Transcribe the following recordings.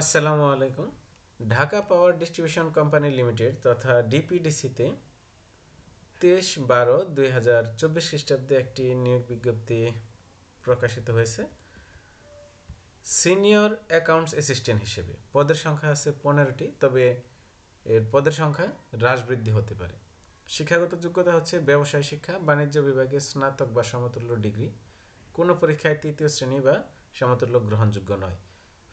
আসসালামু আলাইকুম। Dhaka power distribution company limited তথা ডিপিডিসিতে তেইশ বারো দুই হাজার চব্বিশ খ্রিস্টাব্দে একটি নিয়োগ বিজ্ঞপ্তি প্রকাশিত হয়েছে। সিনিয়র অ্যাকাউন্টস অ্যাসিস্ট্যান্ট হিসেবে। পদের সংখ্যা আছে পনেরোটি, তবে এর পদের সংখ্যা হ্রাস বৃদ্ধি হতে পারে। শিক্ষাগত যোগ্যতা হচ্ছে ব্যবসায় শিক্ষা, বাণিজ্য বিভাগে স্নাতক বা সমতুল্য ডিগ্রি। কোনো পরীক্ষায় তৃতীয় শ্রেণি বা সমতুল্য গ্রহণযোগ্য নয়।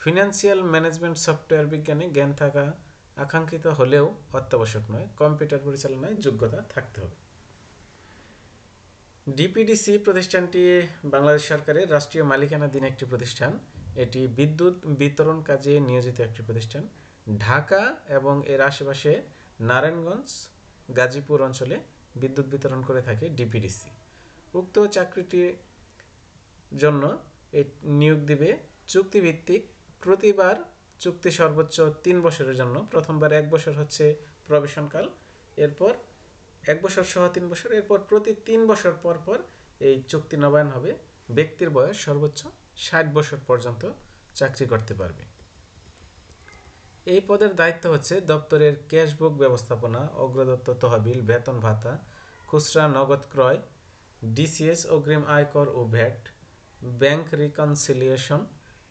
ফিনান্সিয়াল ম্যানেজমেন্ট সফটওয়্যার বিজ্ঞানে জ্ঞান থাকা, আকাঙ্ক্ষিত হলেও অত্যাবশ্যক নয়, কম্পিউটার পরিচালনায় যোগ্যতা থাকতে হবে। ডিপিডিসি প্রতিষ্ঠানটি বাংলাদেশ সরকারের রাষ্ট্রীয় মালিকানাধীন একটি প্রতিষ্ঠান। এটি বিদ্যুৎ বিতরণ কাজে নিয়োজিত একটি প্রতিষ্ঠান। ঢাকা এবং এর আশেপাশে নারায়ণগঞ্জ, গাজীপুর অঞ্চলে বিদ্যুৎ বিতরণ করে থাকে ডিপিডিসি উক্ত চাকরিটির জন্য নিয়োগ দিবে চুক্তিভিত্তিক প্রতিবার চুক্তি সর্বোচ্চ তিন বছরের জন্য। প্রথমবার এক বছর হচ্ছে প্রবেশনকাল, এরপর এক বছর সহ তিন বছর, এরপর প্রতি তিন বছর পর পর এই চুক্তি নবায়ন হবে। ব্যক্তির বয়স সর্বোচ্চ ষাট বছর পর্যন্ত চাকরি করতে পারবে। এই পদের দায়িত্ব হচ্ছে দপ্তরের ক্যাশবুক ব্যবস্থাপনা, অগ্রদত্ত তহবিল, বেতন ভাতা, খুচরা নগদ ক্রয়, ডিসিএস, অগ্রিম আয়কর ও ভ্যাট, ব্যাংক রিকনসিলিয়েশন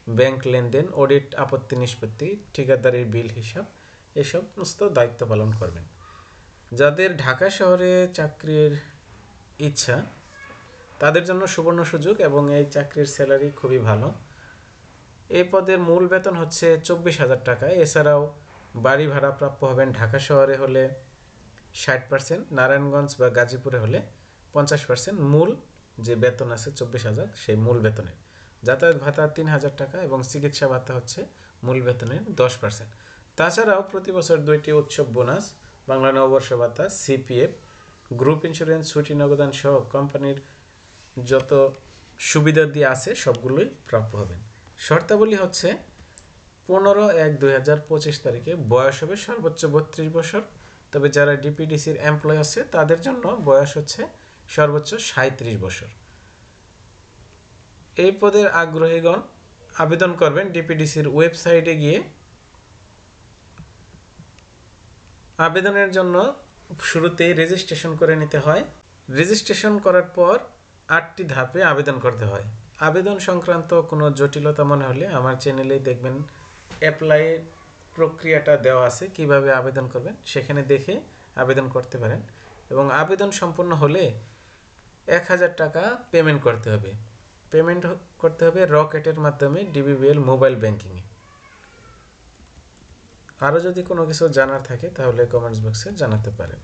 ব্যাংক লেনদেন, অডিট, আপত্তি নিষ্পত্তি, ঠিকাদারির বিল হিসাব, এসব সমস্ত দায়িত্ব পালন করবেন। যাদের ঢাকা শহরে চাকরির ইচ্ছা, তাদের জন্য সুবর্ণ সুযোগ এবং এই চাকরির স্যালারি খুবই ভালো। এই পদের মূল বেতন হচ্ছে চব্বিশ হাজার টাকা। এছাড়াও বাড়ি ভাড়া প্রাপ্য হবেন ঢাকা শহরে হলে ষাট পার্সেন্ট নারায়ণগঞ্জ বা গাজীপুরে হলে পঞ্চাশ পার্সেন্ট মূল যে বেতন আছে চব্বিশ হাজার, সেই মূল বেতনের। যাতায়াত ভাতা তিন হাজার টাকা এবং চিকিৎসা ভাতা হচ্ছে মূল বেতনের দশ পার্সেন্ট তাছাড়াও প্রতি বছর দুইটি উৎসব বোনাস বাংলা নববর্ষ ভাতা সিপিএফ গ্রুপ ইন্স্যুরেন্স ছুটি, নগদান সহ কোম্পানির যত সুবিধা দিয়ে আছে সবগুলোই প্রাপ্য হবেন। শর্তাবলী হচ্ছে পনেরো এক দুই হাজার পঁচিশ তারিখে বয়স হবে সর্বোচ্চ বত্রিশ বছর, তবে যারা ডিপিডিসির এমপ্লয় আছে তাদের জন্য বয়স হচ্ছে সর্বোচ্চ সাঁত্রিশ বছর। এই পদের আগ্রহীগণ আবেদন করবেন ডিপিডিসির ওয়েবসাইটে গিয়ে। আবেদনের জন্য শুরুতেই রেজিস্ট্রেশন করে নিতে হয়। রেজিস্ট্রেশন করার পর আটটি ধাপে আবেদন করতে হয়। আবেদন সংক্রান্ত কোনো জটিলতা মনে হলে আমার চ্যানেলেই দেখবেন অ্যাপ্লাই প্রক্রিয়াটা দেওয়া আছে, কীভাবে আবেদন করবেন, সেখানে দেখে আবেদন করতে পারেন। এবং আবেদন সম্পূর্ণ হলে এক হাজার টাকা পেমেন্ট করতে হবে। পেমেন্ট করতে হবে রকেটের মাধ্যমে ডিবিবিএল মোবাইল ব্যাঙ্কিংয়ে আরও যদি কোনো কিছু জানার থাকে তাহলে কমেন্টস বক্সে জানাতে পারেন।